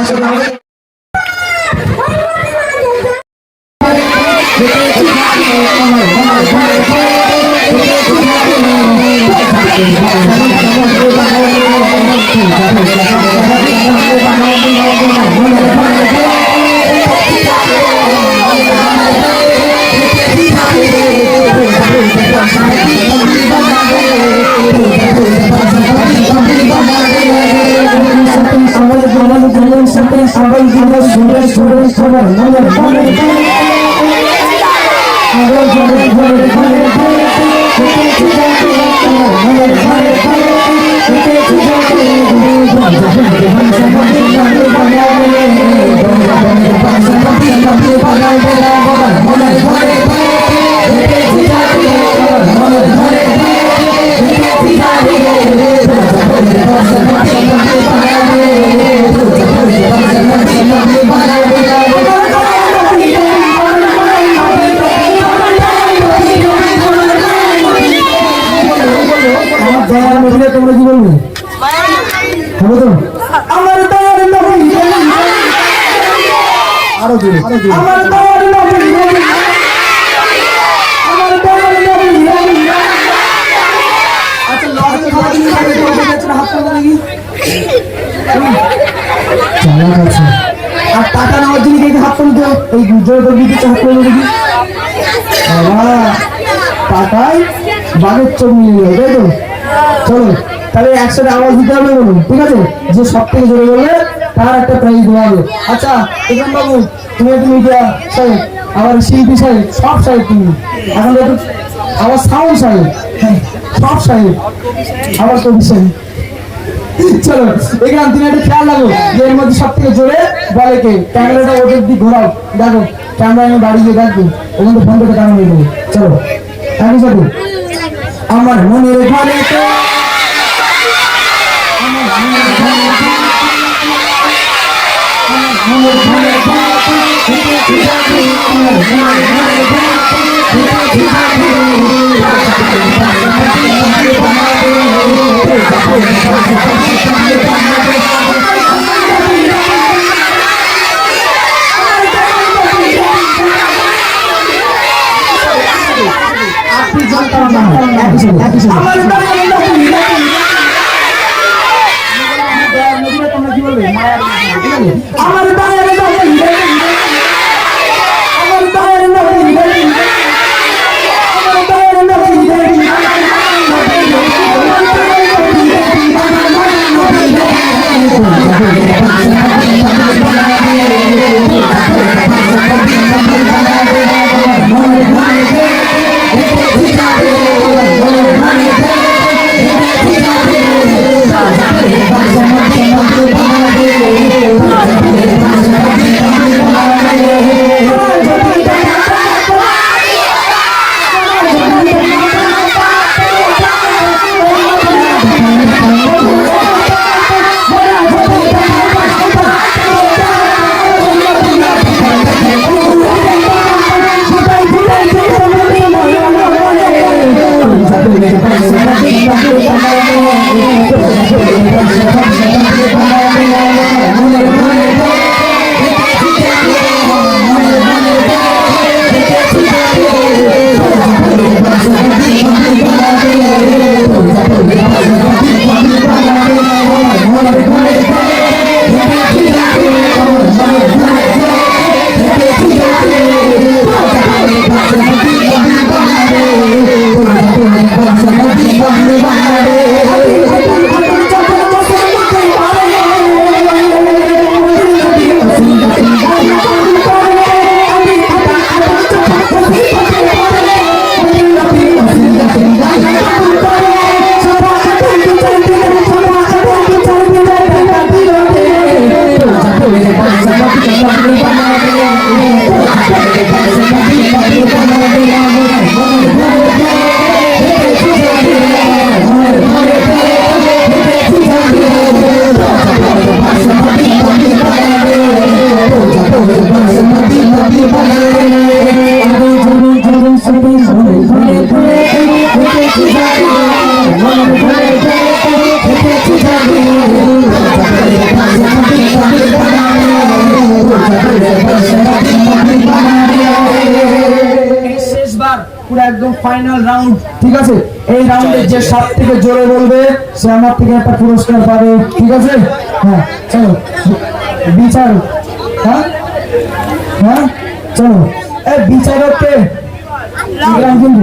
আমাদের সবার মনে জোরে জোরে। আমার মহিলা আমার দয়ার মহিলা আচ্ছা লড়াই খাওয়া তো হাত পাতা নাকি চালাক আছে আর টাকা নেওয়ার জন্য কি হাত তুলতে এই গুজরাট দিতে হাত তুলে দেখি বাবা টাকায় বাঘের চোখ নিয়ে যাবে তাই তো? চলো তাহলে একসাথে আওয়াজ দিতে হবে বলুন ঠিক আছে? যে সব থেকে জোরে বলবে তার একটা প্রাইজ দেওয়া আচ্ছা এখান বাবু, তুমি শিল্পী সাহেব, সব সাহেব তুমি। এখন সাউন্ড সাহেব হ্যাঁ সব সাহেব কবি সাহেব চলো তুমি একটা খেয়াল রাখো যে এর মধ্যে সব থেকে জোরে বলে কে? ক্যামেরাটা ওদের দিক ঘোরাও। দেখো, ক্যামেরা আমি বাড়ি গিয়ে দেখব ফোন থেকে ক্যামেরা নিয়ে চলো সাথে আমার মনের ঘরে তো আপনি জানতাম আমার তোমরা কি বলবে আমার দয়ার এই যে থেকে জোরে বলবে সে আমার থেকে একটা পুরস্কার ঠিক আছে? হ্যাঁ চলো। হ্যাঁ? হ্যাঁ? চলো। এ বিচারককে। কিন্তু